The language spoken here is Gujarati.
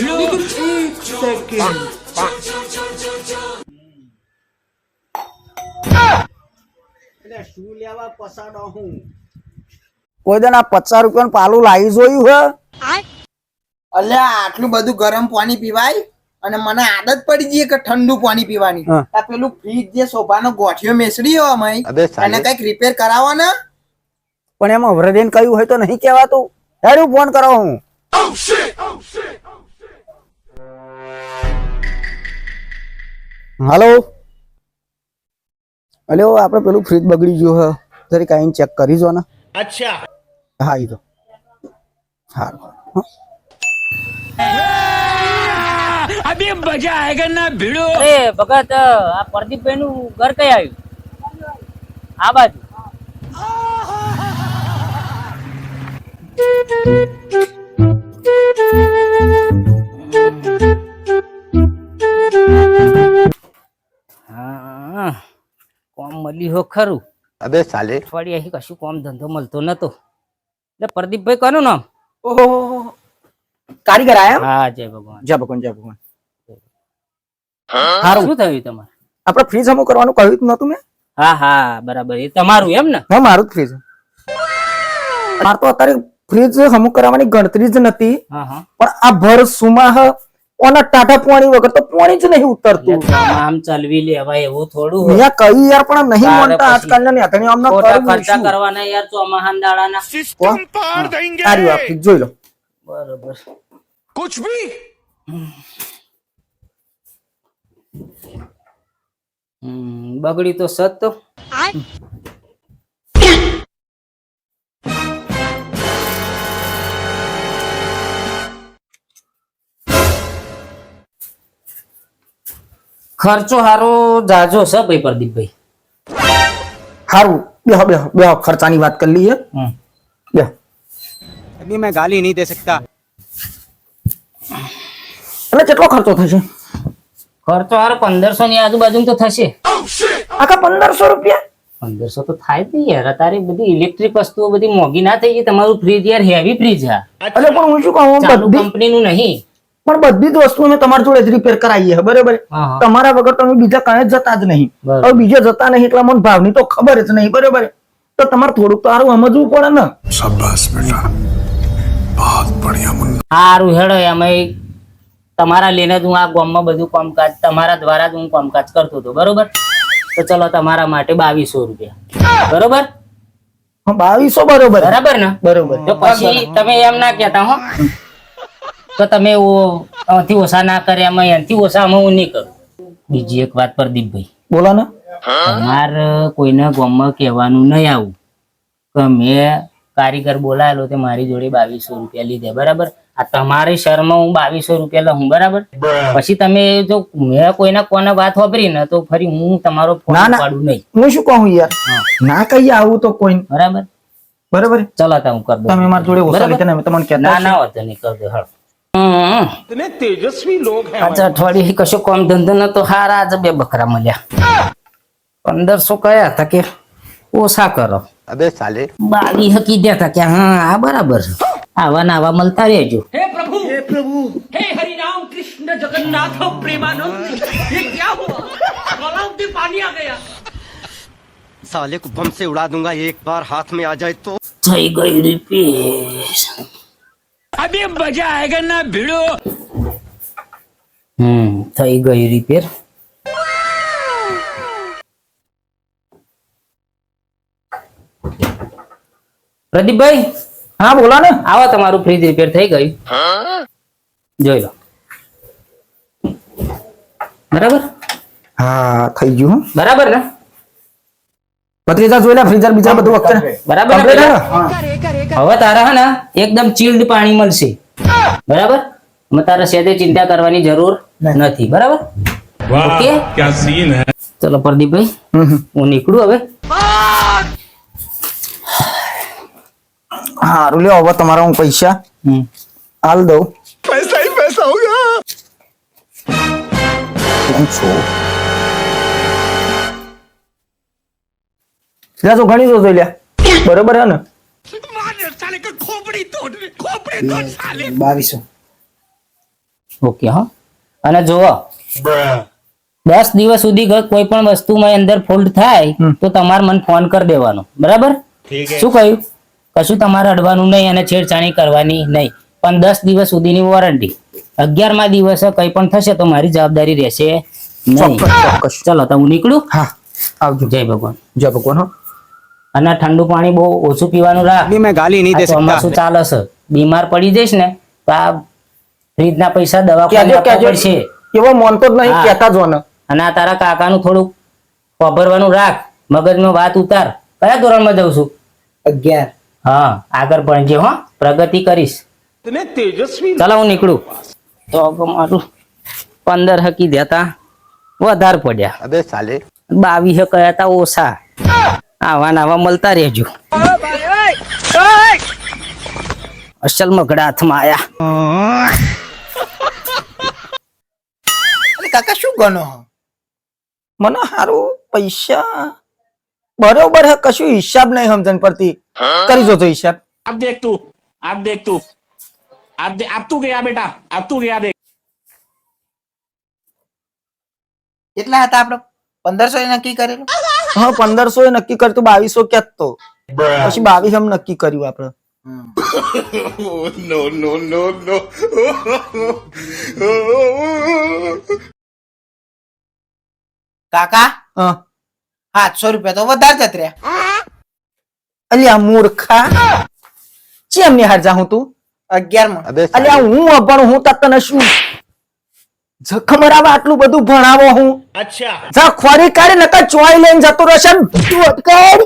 એટલે શું લેવા પસાડો હું કોઈ દે પચાસ રૂપિયાનું પાલું લાવી જોયું હે? અલ્યા આટલું બધું ગરમ પાણી પીવાય? અને મને આદત પડી ગઈ કે ઠંડુ પાણી પીવાની. આ પેલું ફ્રીજ જે સોફાનો ગોઠિયો મેસડી હોય અમે. એને કંઈક રિપેર કરાવવાના? ને પણ એમાં વ્રદેન કહ્યું હોય તો નહીં કહેવાતું. હેડું ફોન કરો હું. હાલો. અલે આપણે પેલું ફ્રીજ બગડી ગયું હે. જરીક આઈને ચેક કરી જો ને અચ્છા. હા ઈ તો હારું ભીડો. અરે ભગત આ પ્રદીપભાઈ નું ઘર કઈ આવ્યું? આ બાજુ. હા હો ખરું. અબે સાલે. અઠવાડિયા અહીં કશું કોમ ધંધો મળતો નતો. એટલે પ્રદીપભાઈ કોનું નામ? ઓહો કારીગર આયા હા જય ભગવાન. જય ભગવાન જય ભગવાન. હારું. શું થયું તમારે? આપણે ફ્રીજ હમો કરવાનું કહ્યું જ નતું મેં હા હા બરાબર. એ તમારું એમ ને? હા મારું જ ફ્રીજ. મારે તો અત્યારે ફ્રીજ હમું કરાવવાની ગણતરી જ નથી હા હા. પણ આ ભર સુમાહ ઓના ટાટા પોણી વગર તો પોણી જ નહીં ઉતરતું. આમ ચલવી લેવાય એવું થોડું. મેં કહી યાર પણ નહીં માનતા આજકાલના નેતાની આમના ખોટા કરવું ખર્ચા કરવાના યાર ચોમાહાન દાડાના. કોણ? સારી વાત જોઈ લો. બરોબર. હમ બગડી તો સત તો. ખર્ચો હારો જાજો છે ભાઈ પ્રદીપભાઈ હારું બે બેહો બેહો ખર્ચાની વાત કરી લઈએ. બેહો. અભી મેં ગાલી નહીં દે શકતા. એટલે કેટલો ખર્ચો થશે? ખર્ચો હારો પંદરસો ની આજુબાજુ તો થશે. આખા પંદરસો રૂપિયા? પંદરસો તો થાય જ યાર. તારે બધી ઇલેક્ટ્રિક વસ્તુઓ બધી મોંઘી ના થઈ ગઈ. તમારું ફ્રીજ યાર હેવી ફ્રીજ હા એટલે પણ હું શું કહું? કંપની નું નહીં. પણ બધી જ વસ્તુ અમે તમારી જોડે જ રિપેર કરાવીએ બરાબર? તમારા વગર તો અમે બીજા કઈ જતા જ નહીં. હવે બીજે જતા નહીં એટલા મને ભાવની તો ખબર જ નહીં બરાબર? તો તમારે થોડુંક તારું સમજવું પડે ને. શાબાશ બેટા. બહુત હેડો અમે તમારા લઈને જ હું આ ગામમાં બધું કામકાજ તમારા દ્વારા જ હું કામકાજ કરતો હતો બરોબર? તો ચલો તમારા માટે બાવીસો રૂપિયા. બરોબર? બાવીસો બરોબર. બરાબર ને? બરોબર. તો પછી તમે એમ ના કેતા હો. તો તમે ઓ- ઓછા ના કરે એમાં. એનાથી ઓછા અમે હું નહીં કરું. બીજી એક વાત પ્રદીપભાઈ બોલો ને. તમારે કોઈને ગામમાં કહેવાનું નહીં આવું. કે મેં કારીગર બોલાયેલો તે મારી જોડે બાવીસો રૂપિયા લીધા બરાબર? આ તમારી શરમાં હું બાવીસો રૂપિયા લઉં બરાબર? પછી તમે જો મેં કોઈને કોને વાત વાપરી ને તો ફરી હું તમારો ફોન. પાડું નહીં. હું શું કહું યાર? ના કહીએ આવું તો કોઈ બરાબર? બરાબર? ચલો તા હું કરી દઉં. તમે મારી જોડે ઓછા? રીતે ને તમને ના. ના વાત નહીં કરી દો હળ ઇતને તેજસ્વી લોગ હે અચ્છા અઠવાડિયે કશો કામ ધંધો ન તો હારા આજે બે બકરા મળ્યા પંદરસો કયા હતા કે ઓછા કરો અબે સાલે બાવી હકી દે હતા કે હા આ બરાબર છે આવા ને આવા મળતા રહેજો साले को बम से उड़ा दूंगा एक बार हाथ में आ जाए तो થઈ ગઈ રિપેર હમ થઈ ગઈ રિપેર પ્રદીપભાઈ હા બોલો ને. આવો તમારું ફ્રીજ રિપેર થઈ ગયું. જોઈ લો. બરાબર? હા થઈ ગયું. બરાબર ને? ભત્રીજા જોઈ લે ફ્રીઝર બીજા બધું વખતે? બરાબર હવે તારા હે એકદમ ચીલ્ડ પાણી મળશે. બરાબર? અમે તારા સેદે ચિંતા કરવાની જરૂર નથી. બરાબર? ઓકે? ક્યા સીન હે? ચલો પ્રદીપભાઈ હું નીકળું હવે. સારું લ્યો હવે તમારા હું પૈસા હાલ દઉં. પૈસા પૈસા હોગા લ્યા તો જોઈ લ્યા. બરોબર હે ને? બાવીસો. ઓકે હા. અને જુઓ દસ દિવસ સુધી કોઈ પણ વસ્તુમાં અંદર ફોલ્ટ થાય તો તમારે મને ફોન કરી દેવાનો. બરાબર? શું કહ્યું? કશું તમારે અડવાનું નહીં અને છેડછાણી કરવાની નહીં. પણ દસ દિવસ સુધીની વોરંટી અગિયારમા દિવસે કંઈ પણ થશે તો મારી જવાબદારી રહેશે નહીં. ચલો તો હું નીકળું? હા આવજો. જય ભગવાન. જય ભગવાન હો. અને ઠંડુ પાણી બહુ ઓછું પીવાનું રાખ. મેં ગાલી નહીં ચોમાસું ચાલે છે બીમાર પડી જઈશ ને તો આ ફ્રીજના પૈસા દવાખાને પડશે. એવો મોનતો જ નહીં કહેતા જોને અને આ તારા કાકાનું થોડુંક વાભરવાનું રાખ. મગજમાં વાત ઉતાર. કયા ધોરણમાં જઉં છું? અગિયાર. હા આગળ ભણજે હો પ્રગતિ કરીશ. તને તેજસ્વી ચાલો હું નીકળું. તો મારું પંદર હકી દેતા વધાર પડ્યા. અબે સાલે. બાવીસ કયા હતા ઓછા. આવા નાવા મળતા રહેજો. અસલ મગડા હાથમાં આયા. કાકા શું ગણો? મને હારું પૈસા બરોબર હે કશું હિસાબ નહીં સમજણ પડતી. કરી જો તો હિસાબ. આપ દેખ તું આપ દેખ તું. આપ દે આપ તું ગયા બેટા આપ તું ગયા દેખ. કેટલા હતા આપણે પંદરસો નક્કી કરેલું? હા પંદરસો એ નક્કી કરતું બાવીસો ક્યાં તો. પછી બાવીસ એમ નક્કી કર્યું આપડે. કાકા? હા. સાતસો રૂપિયા તો વધારે જત રહ્યા અલ્યા મૂર્ખા. ચેમની હાર જાઉં તું? અગિયારમાં અલ્યા હું અભણ હું તક તને શું ખબર આટલું બધું ભણાવો હું? અચ્છા. જા ખોરી કાઢી નકર ચોઈ લઈને જતો રહેશે તું અટકાય.